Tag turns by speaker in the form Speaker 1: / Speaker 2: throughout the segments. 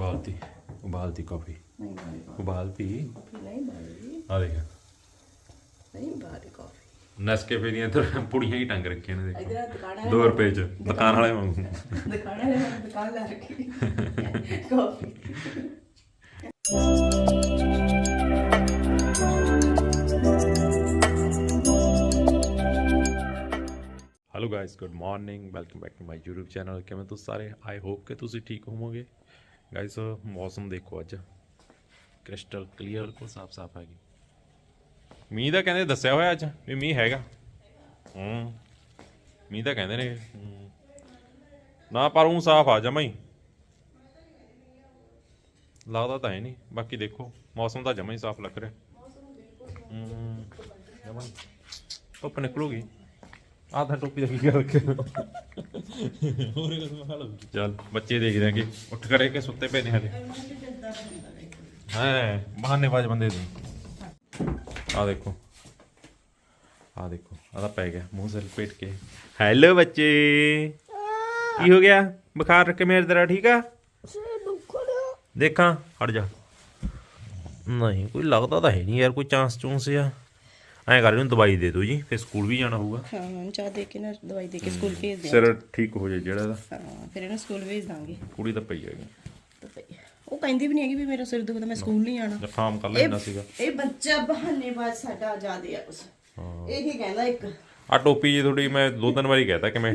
Speaker 1: ਉਬਾਲਤੀ ਉਬਾਲਤੀ ਕਾਫੀ।
Speaker 2: ਨਹੀਂ ਕਾਫੀ। ਬਾਰੀ
Speaker 1: ਆ ਦੇਖ।
Speaker 2: ਨਹੀਂ ਬਾਰੀ ਕਾਫੀ।
Speaker 1: ਨਸਕੇਫੇ ਦੀਆਂ ਇੱਧਰ ਪੁੜੀਆਂ ਹੀ ਟੰਗ ਰੱਖੀਆਂ ਨੇ ਦੇਖੋ।
Speaker 2: ਇਧਰ ਦੁਕਾਨ
Speaker 1: 2 ਰੁਪਏ ਚ ਦੁਕਾਨ ਵਾਲੇ ਵਾਂਗੂ
Speaker 2: ਦੁਕਾਨ ਹੈ ਦੁਕਾਨ ਲਾ ਰੱਖੀ। ਕਾਫੀ।
Speaker 1: Hello guys good morning welcome back to my YouTube channel ਕਿਵੇਂ ਤੁਸੀਂ ਸਾਰੇ? ਆਈ ਹੋਪ ਕਿ ਤੁਸੀਂ ਠੀਕ ਹੋਵੋਗੇ। ਗਾਇਸ ਮੌਸਮ ਦੇਖੋ ਅੱਜ। ਕ੍ਰਿਸਟਲ ਕਲੀਅਰ ਬਿਲਕੁਲ ਸਾਫ਼-ਸਾਫ਼ ਹੈਗੀ। ਮੀਂਹ ਦਾ ਕਹਿੰਦੇ ਦੱਸਿਆ ਹੋਇਆ ਅੱਜ ਵੀ ਮੀਂਹ ਹੈਗਾ। ਹੂੰ। ਮੀਂਹ ਤਾਂ ਕਹਿੰਦੇ ਨੇ। ਹੂੰ। ਨਾ ਪਰ ਉਹ ਸਾਫ਼ ਆ ਜਮਾ ਹੀ ਲੱਗਦਾ ਤਾਂ ਹੈ ਨਹੀਂ। ਬਾਕੀ ਦੇਖੋ ਮੌਸਮ ਤਾਂ ਜਮਾ ਹੀ ਸਾਫ਼ ਲੱਗ ਰਿਹਾ। ਹੂੰ। ਜਮਾ ਹੀ। ਧੁੱਪ ਨਿਕਲੂਗੀ। ਆਹ ਤਾਂ ਟੋਪੀ ਦਾ ਕੀ ਕਰ। ਰੱਖਿਆ ਹੋਰ ਕਸਮ ਹਾਲ ਚੱਲ ਬੱਚੇ ਦੇਖਦੇ ਆਂਗੇ। ਉੱਠ ਖੜੇ ਕੇ ਸੁੱਤੇ ਪਏ ਨੇ ਹਲੇ ਹੈ ਬਹਾਨੇਬਾਜ਼ ਬੰਦੇ ਦੀ ਆ ਦੇਖੋ। ਆ ਦੇਖੋ ਆ ਤਾਂ ਪੈ ਗਿਆ। ਮੂੰਹ ਸਿਰ ਲਪੇਟ ਕੇ। ਹੈਲੋ ਬੱਚੇ। ਕੀ ਹੋ ਗਿਆ? ਬੁਖਾਰ ਰੱਖ ਕੇ ਮੇਰੇ ਤੇਰਾ ਠੀਕ ਆ? ਦੇਖਾਂ ਹਟ ਜਾ। ਨਹੀਂ ਕੋਈ ਲੱਗਦਾ ਤਾਂ ਹੈ ਨਹੀਂ ਯਾਰ ਕੋਈ ਚਾਂਸ ਚੂੰਸ ਆ ਐਂ ਕਰ ਇਹਨੂੰ ਦਵਾਈ ਦੇ ਦਿਓ ਜੀ ਫਿਰ ਸਕੂਲ ਵੀ ਜਾਣਾ ਹੋਊਗਾ।
Speaker 2: ਹਾਂ ਚਾਹ ਦੇ ਕੇ ਨਾ ਦਵਾਈ ਦੇ ਕੇ ਸਕੂਲ ਭੇਜ ਦਿਆਂ
Speaker 1: ਸਿਰ ਠੀਕ ਹੋ ਜਾਏ ਜਿਹੜਾ ਇਹਦਾ।
Speaker 2: ਹਾਂ ਫਿਰ ਇਹਨੂੰ ਸਕੂਲ ਭੇਜ ਦਾਂਗੇ।
Speaker 1: ਕੁੜੀ ਤਾਂ ਪਈ ਹੈਗੀ।
Speaker 2: ਤਾਂ ਭਈ, ਉਹ ਕਹਿੰਦੀ ਵੀ ਨਹੀਂ ਹੈਗੀ ਵੀ ਮੇਰਾ ਸਿਰ ਦੁਖਦਾ ਮੈਂ ਸਕੂਲ ਨਹੀਂ ਆਣਾ
Speaker 1: ਜ਼ਖਾਮ ਕਰ ਲੈਣਾ ਸੀਗਾ।
Speaker 2: ਇਹ ਬੱਚਾ ਬਹਾਨੇਬਾਜ਼ ਸਾਡਾ ਆਜ਼ਾਦ ਆ ਉਸ ਇਹੀ ਕਹਿੰਦਾ ਇੱਕ।
Speaker 1: ਆ ਟੋਪੀ ਜੀ ਤੁਹਾਡੀ ਮੈਂ ਦੋ ਤਿੰਨ ਵਾਰੀ ਕਹਿਤਾ ਕਿ ਮੈਂ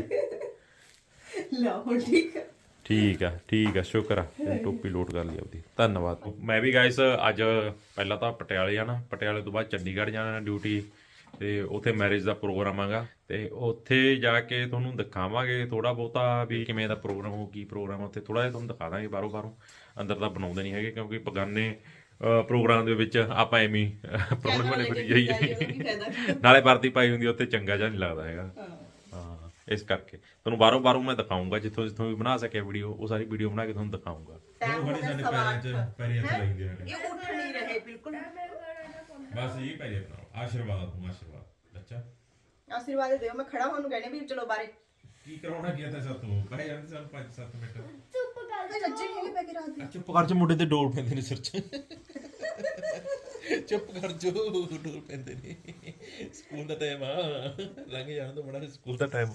Speaker 2: ਲਓ ਠੀਕ ਆ।
Speaker 1: ਠੀਕ ਆ ਠੀਕ ਆ ਸ਼ੁਕਰ ਆ। ਇਹ ਟੋਪੀ ਲੋਡ ਕਰ ਲਈ ਆਪਦੀ। ਧੰਨਵਾਦ। ਮੈਂ ਵੀ ਗਾਇਸ ਅੱਜ ਪਹਿਲਾਂ ਤਾਂ ਪਟਿਆਲੇ ਜਾਣਾ। ਪਟਿਆਲੇ ਤੋਂ ਬਾਅਦ ਚੰਡੀਗੜ੍ਹ ਜਾਣਾ ਡਿਊਟੀ ਤੇ ਉੱਥੇ ਮੈਰਿਜ ਦਾ ਪ੍ਰੋਗਰਾਮ ਆਗਾ ਤੇ ਉੱਥੇ ਜਾ ਕੇ ਤੁਹਾਨੂੰ ਦਿਖਾਵਾਂਗੇ ਥੋੜਾ ਬਹੁਤਾ ਵੀ ਕਿਵੇਂ ਦਾ ਪ੍ਰੋਗਰਾਮ ਹੋ ਕੀ ਪ੍ਰੋਗਰਾਮ ਉੱਥੇ ਥੋੜਾ ਜਿਹਾ ਤੁਹਾਨੂੰ ਦਿਖਾ ਦਾਂਗੇ ਬਾਹਰੋਂ ਬਾਹਰੋਂ। ਅੰਦਰ ਤਾਂ ਬਣਾਉਂਦੇ ਨਹੀਂ ਹੈਗੇ ਕਿਉਂਕਿ ਪਗਾਨੇ ਪ੍ਰੋਗਰਾਮ ਦੇ ਵਿੱਚ ਆਪਾਂ ਐਵੇਂ ਪ੍ਰੋਗਰਾਮ ਬਣੇ ਬਣੀ ਜਾਈਏ। ਨਾਲੇ ਵਰਦੀ ਪਾਈ ਹੁੰਦੀ ਉੱਥੇ ਚੰਗਾ ਜਿਹਾ ਨਹੀਂ ਲੱਗਦਾ ਹੈਗਾ। ਇਸ ਕਰਕੇ। ਤੁਹਾਨੂੰ ਬਾਰੋਂ ਬਾਰੋਂ ਮੈਂ ਦਿਖਾਉਂਗਾ ਜਿੱਥੋਂ ਜਿੱਥੋਂ ਵੀ ਬਣਾ ਸਕਿਆ ਵੀਡੀਓ ਉਹ ਸਾਰੀ ਵੀਡੀਓ ਬਣਾ ਕੇ ਤੁਹਾਨੂੰ ਦਿਖਾਉਂਗਾ।
Speaker 2: ਟਾਈਮ ਹੋ ਗਿਆ ਸਵਾ ਅੱਠ।
Speaker 1: ਪੈਰੀ ਹੱਥ ਲਾਈਂਦੇ ਨੇ
Speaker 2: ਇਹ ਉੱਠ ਨਹੀਂ ਰਹੇ ਬਿਲਕੁਲ।
Speaker 1: ਬਸ ਇਹ ਪੈਰੀ ਹੱਥ ਆਸ਼ੀਰਵਾਦ ਤੂੰ ਆਸ਼ੀਰਵਾਦ। ਬੱਚਾ।
Speaker 2: ਆਸ਼ੀਰਵਾਦ ਦਿਓ ਮੈਂ ਖੜਾ ਹੋਣ ਨੂੰ ਕਹਿੰਦੇ ਵੀ ਚਲੋ ਬਾਰੇ
Speaker 1: ਕੀ ਕਰਾਉਣਾ ਕੀ ਤਾਂ ਸਭ ਤੋਂ ਬਹਿ ਜਾਂਦੇ ਸਾਨੂੰ 5-7 ਮਿੰਟ।
Speaker 2: ਇਹ ਰੱਜੇ ਨਹੀਂ ਪੈ ਕੇ ਰਾਤ ਦੇ
Speaker 1: ਚੁੱਪ ਕਰ ਚ ਮੁੰਡੇ ਤੇ ਡੋਲ ਪੈਂਦੇ ਨੇ ਸਿਰ 'ਚ। ਚੁੱਪ ਕਰ ਜੋ ਡੋਲ ਪੈਂਦੇ ਨੇ। ਸਕੂਲ ਦਾ ਟਾਈਮ ਆ। ਲੰਘ ਜਾਣ ਤੋਂ ਬੜਾ ਸਕੂਲ ਦਾ ਟਾਈਮ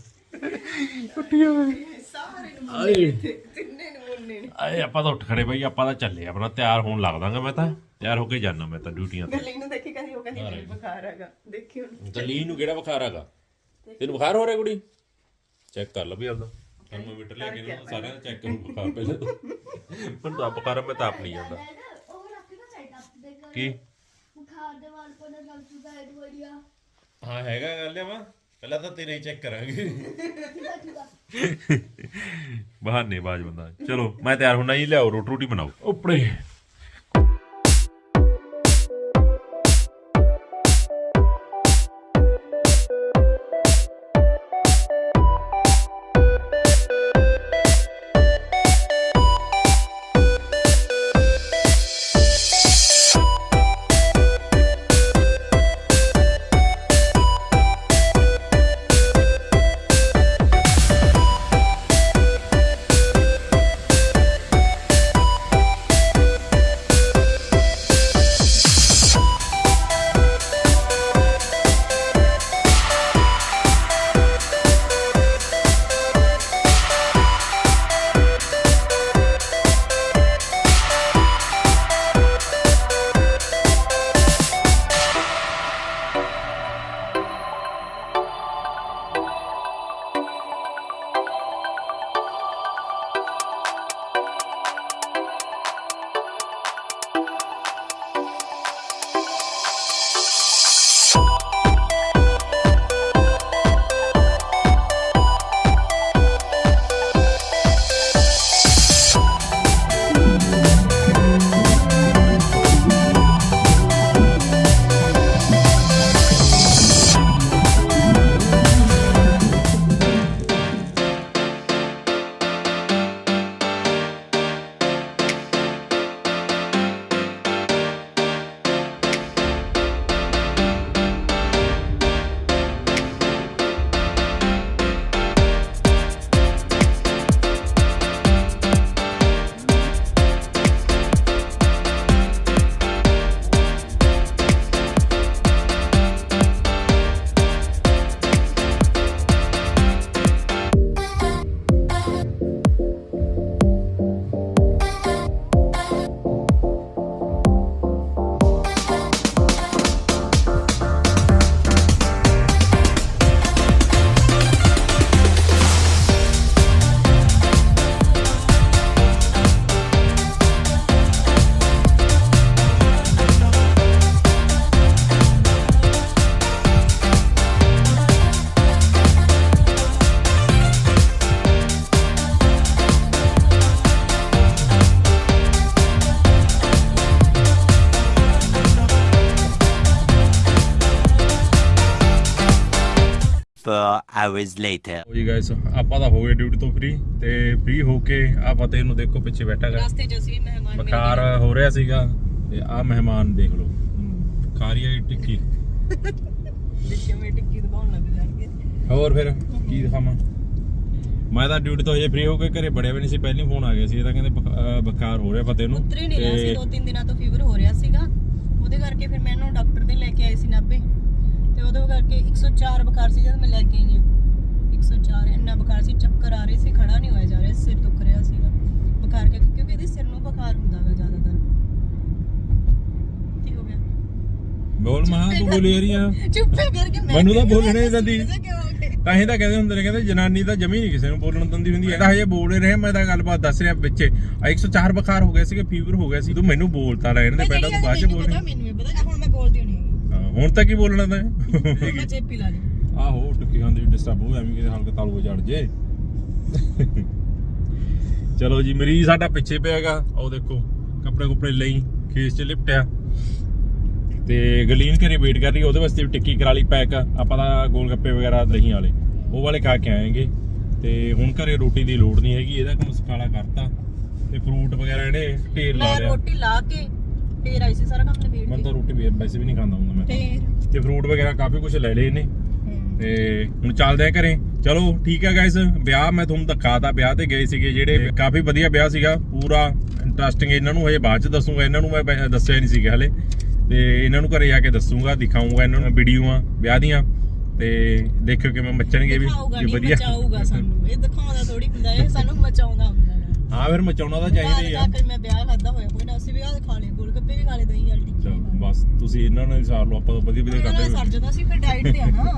Speaker 2: ਸਾਰੇ ਨੂੰ ਇੱਥੇ ਤਿੰਨੇ ਨੂੰ ਮੁੰਨੇ ਨੇ
Speaker 1: ਆਏ ਆਪਾਂ ਤਾਂ ਉੱਠ ਖੜੇ ਬਈ ਆਪਾਂ ਤਾਂ ਚੱਲੇ ਆਪਣਾ ਤਿਆਰ ਹੋਣ ਲੱਗ ਦਾਂਗਾ ਮੈਂ ਤਾਂ। ਤਿਆਰ ਹੋ ਕੇ ਜਾਣਾ ਮੈਂ ਤਾਂ ਡਿਊਟੀਆਂ ਤੇ।
Speaker 2: ਗੱਲੀ ਨੂੰ ਦੇਖੀ ਕਹਿੰਦੀ ਉਹ ਕਹਿੰਦੀ ਮੈਨੂੰ ਬੁਖਾਰ ਹੈਗਾ। ਦੇਖੀ ਹੁਣ
Speaker 1: ਦਲੀਨ ਨੂੰ ਕਿਹੜਾ ਬੁਖਾਰ ਹੈਗਾ? ਤੈਨੂੰ ਬੁਖਾਰ ਹੋ ਰਿਹਾ ਕੁੜੀ? ਚੈੱਕ ਕਰ ਲ ਵੀ ਆਪਦਾ। ਥਰਮੋਮੀਟਰ ਲੈ ਕੇ ਨਾ ਸਾਰਿਆਂ ਦਾ ਚੈੱਕ ਕਰੂ ਬੁਖਾਰ ਪਹਿਲੇ। ਤੋਂ ਮੈਨੂੰ ਤਾਂ ਆਪ ਬੁਖਾਰ ਆ, ਮੈਂ ਤਾਂ ਆਪ ਨਹੀਂ ਜਾਂਦਾ।
Speaker 3: ਉਹ ਰੱਖ ਨਾ ਸਾਈਡ
Speaker 1: ਕੀ?
Speaker 3: ਬੁਖਾਰ ਦੇ ਵਾਲ ਪਰ ਨਾਲ ਸੁਦਾ ਐਡ ਵਧੀਆ
Speaker 1: ਹਾਂ ਹੈਗਾ ਗੱਲ ਆ ਵਾ। ਪਹਿਲਾਂ ਤਾਂ ਤੇਰੇ ਹੀ ਚੈੱਕ ਕਰਾਂਗੇ। ਬਹਾਨੇ ਬਾਜ ਬੰਦਾ। ਚਲੋ ਮੈਂ ਤਿਆਰ ਹੋਣਾ ਜੀ ਲਿਆਓ ਰੋਟੀ ਰੋਟੀ ਬਣਾਓ। ਉੱਪਰੇ
Speaker 4: hours later.
Speaker 1: ਜੀ ਗਾਇਸ ਆਪਾਂ ਤਾਂ ਹੋ ਗਏ ਡਿਊਟੀ ਤੋਂ ਫ੍ਰੀ ਤੇ ਫ੍ਰੀ ਹੋ ਕੇ ਆ ਫਤਿਹ ਨੂੰ ਦੇਖੋ ਪਿੱਛੇ ਬੈਠਾ ਗਾ
Speaker 2: ਰਸਤੇ 'ਚ ਅਸੀਂ ਮਹਿਮਾਨ ਮਿਲ
Speaker 1: ਬੁਖਾਰ ਹੋ ਰਿਹਾ ਸੀਗਾ ਤੇ ਆ ਮਹਿਮਾਨ ਦੇਖ ਲਓ। ਖਾ ਰਹੀ ਹੈ ਟਿੱਕੀ।
Speaker 2: ਵਿੱਚ ਮੇ ਟਿੱਕੀ ਦਬਾਉਣ ਲੱਗ ਜਾਣਗੇ।
Speaker 1: ਹੋਰ ਫਿਰ ਕੀ ਦਿਖਾਵਾਂ? ਮੈਂ ਤਾਂ ਡਿਊਟੀ ਤੋਂ ਹਜੇ ਫ੍ਰੀ ਹੋ ਕੇ ਘਰੇ ਬੜਿਆ ਵੀ ਨਹੀਂ ਸੀ ਪਹਿਲੀ ਫੋਨ ਆ ਗਿਆ ਸੀ ਇਹ ਤਾਂ ਕਹਿੰਦੇ ਬੁਖ- ਅਹ ਬੁਖਾਰ ਹੋ ਰਿਹਾ ਫਤਿਹ ਨੂੰ।
Speaker 2: ਉਤਰ ਹੀ ਨਹੀਂ ਰਿਹਾ ਸੀ
Speaker 1: ਤੇ
Speaker 2: ਦੋ ਤਿੰਨ ਦਿਨਾਂ ਤੋਂ ਫੀਵਰ ਹੋ ਰਿਹਾ ਸੀਗਾ। ਉਹਦੇ ਕਰਕੇ ਫਿਰ ਮੈਂ ਇਹਨੂੰ ਡਾਕਟਰ ਦੇ ਲੈ ਕੇ ਆਈ ਸੀ ਨਾਭੇ। ਤੇ ਉਹਦੇ ਕਰਕੇ 104 ਬੁਖਾਰ ਸੀ ਜਦ ਮੈਂ ਲੈ ਕੇ ਆਈ ਹਾਂ। 104 ਇੰਨਾ ਬੁਖਾਰ ਸੀ ਚੱਕਰ ਆ ਰਹੇ ਸੀ ਖੜਾ ਨਹੀਂ ਹੋਇਆ ਜਾ ਰਿਹਾ ਸਿਰ ਦੁਖ ਰਿਹਾ ਸੀਗਾ। ਬੁਖਾਰ ਕਰਕੇ ਕਿਉਂਕਿ ਇਹਦੇ ਸਿਰ ਨੂੰ ਬੁਖਾਰ ਜ਼ਿਆਦਾਤਰ। ਕੀ ਹੋ ਗਿਆ?
Speaker 1: ਬੋਲ ਮਹਾ ਤੂੰ ਬੋਲੀ ਰਹੀ ਆ।
Speaker 2: ਚੁੱਪੇ ਕਰਕੇ ਮੈਂ
Speaker 1: ਮੈਨੂੰ ਤਾਂ ਬੋਲਣਾ
Speaker 2: ਗਏ?
Speaker 1: ਤਾਂ ਹੀ ਤਾਂ ਕਹਿੰਦੇ ਹੁੰਦੇ ਨੇ ਕਹਿੰਦੇ ਜਨਾਨੀ ਤਾਂ ਜਮੀ ਨਹੀਂ ਕਿਸੇ ਨੂੰ ਬੋਲਣ ਦਿੰਦੀ ਹੁੰਦੀ। ਤਾਂ ਹਜੇ ਬੋਲ ਰਹੇ ਮੈਂ ਤਾਂ ਗੱਲਬਾਤ ਦੱਸ ਰਿਹਾ ਵਿੱਚੇ। ਆ 104 ਬੁਖਾਰ ਹੋ ਗਿਆ ਸੀ ਕਿ ਫੀਵਰ ਹੋ ਗਿਆ ਸੀ। ਤੂੰ ਮੈਨੂੰ ਬੋਲਤਾ ਰਹਿਣ ਦੇ
Speaker 2: ਮੈਂ
Speaker 1: ਪਹਿਲਾਂ ਤੂੰ ਬਾਅਦ ਚ ਬੋਲ
Speaker 2: ਮੈਨੂੰ ਵੀ ਪਤਾ ਹੁਣ ਮੈਂ ਬੋਲਦੀ ਨਹੀਂ
Speaker 1: ਹੁਣ ਤਾਂ ਕੀ ਬੋਲਣਾ ਤੈਂ?
Speaker 2: ਹੁਣ ਮੈਂ ਚੇਪੀ ਲਾ ਲਈ।
Speaker 1: ਆਹੋ ਟੁੱਕੀ ਖਾਂਦੀ ਡਿਸਟਰਬ ਹੋ ਐਵੇਂ ਕਿਤੇ ਹਲਕਾ ਤਾਲੂ ਚੜ ਜੇ। ਚਲੋ ਜੀ ਮਰੀਜ਼ ਸਾਡਾ ਪਿੱਛੇ ਪਿਆਗਾ। ਉਹ ਦੇਖੋ ਕੱਪੜੇ ਕੁਪੜੇ ਲਈ ਖੇਸ ਚ ਲਿਪਟਿਆ। ਤੇ ਗਲੀਨ ਘਰੇ ਵੇਟ ਕਰ ਰਹੀ ਉਹਦੇ ਵਾਸਤੇ ਵੀ ਟਿੱਕੀ ਕਰਾ ਲਈ ਪੈਕ। ਆਪਾਂ ਤਾਂ ਗੋਲ ਗੱਪੇ ਵਗੈਰਾ ਦਹੀਂ ਵਾਲੇ। ਉਹ ਵਾਲੇ ਖਾ ਕੇ ਆਏਗੇ। ਤੇ ਹੁਣ ਘਰੇ ਰੋਟੀ ਦੀ ਲੋੜ ਨਹੀਂ ਹੈਗੀ ਇਹਦਾ ਕੰਮ ਸਕਾਲਾ ਕਰਤਾ। ਤੇ ਫਰੂਟ ਵਗੈਰਾ ਇਹਨੇ ਢੇਰ ਲਾ
Speaker 2: ਮੈਂ
Speaker 1: ਲਿਆ।
Speaker 2: ਰੋਟੀ ਲਾ ਕੇ ਫੇਰ ਆਈ ਸੀ ਸਾਰਾ ਕੰਮ ਨਿਬੇੜ
Speaker 1: ਮੈਂ ਤਾਂ ਰੋਟੀ ਵੇ- ਵੈਸੇ ਵੀ ਨਹੀਂ ਖਾਂਦਾ ਹੁੰਦਾ ਮੈਂ
Speaker 2: ਫੇਰ?
Speaker 1: ਤੇ ਫਰੂਟ ਵਗੈਰਾ ਕਾਫੀ ਕੁਝ ਲੈ ਲਏ ਇਹਨੇ। ਤੇ ਹੁਣ ਚੱਲਦੇ ਆ ਘਰੇ। ਚਲੋ ਠੀਕ ਹੈ ਗਾਇਸ ਵਿਆਹ ਮੈਂ ਤੁਹਾਨੂੰ ਦਿਖਾਤਾ ਵਿਆਹ ਤੇ ਗਏ ਸੀਗੇ ਜਿਹੜੇ ਕਾਫੀ ਵਧੀਆ ਵਿਆਹ ਸੀਗਾ। ਪੂਰਾ ਇੰਟਰਸਟਿੰਗ ਇਹਨਾਂ ਨੂੰ ਹਜੇ ਬਾਅਦ ਚ ਦੱਸੂਗਾ। ਇਹਨਾਂ ਨੂੰ ਮੈਂ ਦੱਸਿਆ ਨਹੀਂ ਸੀਗਾ ਹਲੇ। ਤੇ ਇਹਨਾਂ ਨੂੰ ਘਰੇ ਜਾ ਕੇ ਦੱਸੂਗਾ ਦਿਖਾਉਂਗਾ ਇਹਨਾਂ ਨੂੰ ਵੀਡੀਓਆਂ ਵਿਆਹ ਦੀਆਂ। ਤੇ ਦੇਖਿਓ ਕਿਵੇਂ ਮੱਚਣਗੇ ਵੀ ਜੇ ਵਧੀਆ।
Speaker 2: ਮਚਾਊਗਾ ਸਾਨੂੰ। ਇਹ ਦਿਖਾਉਂਦਾ ਥੋੜੀ ਹੁੰਦਾ ਇਹ ਸਾਨੂੰ ਮਚਾਉਂਦਾ ਹੁੰਦਾ। ਹੈ
Speaker 1: ਫਿਰ ਮਚਾਉਣਾ ਤਾਂ ਚਾਹੀਦਾ ਹੀ ਆ।
Speaker 2: ਮੈਂ ਵਿਆਹ ਖਾਦਾ ਹੋਇਆ ਕੋਈ ਨਾ ਅਸੀਂ ਵਿਆਹ ਖਾ ਲਏ ਵੀ ਦਹੀਂ ਵਾਲੀ ਟਿੱਕੀ
Speaker 1: ਚਲੋ
Speaker 2: ਲਈ।
Speaker 1: ਬਸ ਤੁਸੀਂ ਇਹਨਾਂ ਨਾਲ ਹੀ ਸਾਰ ਲਓ ਆਪਾਂ ਤਾਂ ਵਧੀਆ ਵਧੀਆ ਕਰਦੇ
Speaker 2: ਸਰ ਜਦੋਂ ਅਸੀਂ ਫਿਰ ਡਾਈਟ ਤੇ ਆ ਨਾ।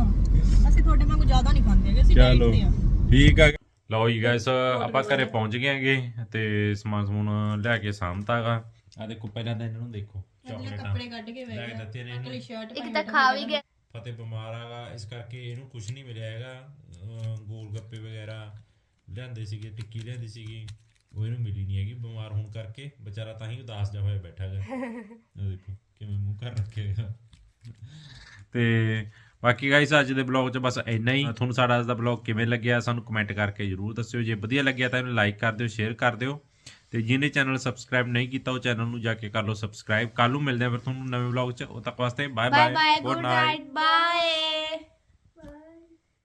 Speaker 2: ਅਸੀਂ ਤੁਹਾਡੇ ਵਾਂਗੂ ਜ਼ਿਆਦਾ ਨਹੀਂ ਖਾਂਦੇ ਹੈਗੇ ਅਸੀਂ ਡਾਈਟ
Speaker 1: ਚਲੋ
Speaker 2: ਤੇ ਆ।
Speaker 1: ਠੀਕ ਆ। ਲਓ ਜੀ ਗਾਇਸ ਆਪਾਂ ਘਰੇ ਪਹੁੰਚ ਗਏ ਹੈਗੇ ਤੇ ਸਮਾਨ ਸਮੂਨ ਲਿਆ ਕੇ ਸਾਂਭਤਾਗਾ ਆ ਦੇਖੋ ਪਹਿਲਾਂ ਤਾਂ ਇਹਨਾਂ ਨੂੰ ਦੇਖੋ ਚਾਕਲੇਟਾਂ
Speaker 2: ਕੱਪੜੇ ਕੱਢ ਕੇ
Speaker 1: ਲੈ ਕੇ ਦਿੱਤੀਆਂ ਨੇ ਇਹਨੂੰ।
Speaker 2: ਸ਼ਰਟ
Speaker 3: ਇੱਕ ਤਾਂ ਖਾ ਵੀ ਗਿਆ
Speaker 1: ਫਤਿਹ ਬਿਮਾਰ ਆਗਾ ਇਸ ਕਰਕੇ ਇਹਨੂੰ ਕੁਝ ਨਹੀਂ ਮਿਲਿਆ ਹੈਗਾ। ਅਹ ਗੋਲ ਗੱਪੇ ਵਗੈਰਾ ਲਿਆਂਦੇ ਸੀਗੇ ਟਿੱਕੀ ਲਿਆਂਦੀ ਸੀਗੀ। ਉਹ ਇਹਨੂੰ ਮਿਲੀ ਨਹੀਂ ਹੈਗੀ ਬਿਮਾਰ ਹੋਣ ਕਰਕੇ ਵਿਚਾਰਾ ਤਾਂ ਹੀ ਉਦਾਸ ਜਿਹਾ ਹੋਇਆ ਬੈਠਾ ਹੈਗਾ। ਇਹ ਦੇਖੋ ਕਿਵੇਂ ਮੂੰਹ ਕਰ ਰੱਖਿਆ ਤੇ ਬਾਕੀ ਗਾਇਸ ਅੱਜ ਦੇ ਬਲੌਗ 'ਚ ਬਸ ਇੰਨਾ ਹੀ। ਤੁਹਾਨੂੰ ਸਾਡਾ ਅੱਜ ਦਾ ਬਲੌਗ ਕਿਵੇਂ ਲੱਗਿਆ ਸਾਨੂੰ ਕਮੈਂਟ ਕਰਕੇ ਜਰੂਰ ਦੱਸਿਓ। ਜੇ ਵਧੀਆ ਲੱਗਿਆ ਤਾਂ ਇਹਨੂੰ ਲਾਈਕ ਕਰ ਦਿਓ ਸ਼ੇਅਰ ਕਰ ਦਿਓ। ਤੇ ਜਿਹਨੇ ਚੈਨਲ ਸਬਸਕ੍ਰਾਈਬ ਨਹੀਂ ਕੀਤਾ ਉਹ ਚੈਨਲ ਨੂੰ ਜਾ ਕੇ ਕਰ ਲਓ ਸਬਸਕ੍ਰਾਈਬ ਕੱਲ ਨੂੰ ਮਿਲਦੇ ਆ ਫਿਰ ਤੁਹਾਨੂੰ ਨਵੇਂ ਬਲੌਗ 'ਚ। ਉਦੋਂ ਤੱਕ ਵਾਸਤੇ bye
Speaker 3: bye
Speaker 1: bye
Speaker 3: bye good night bye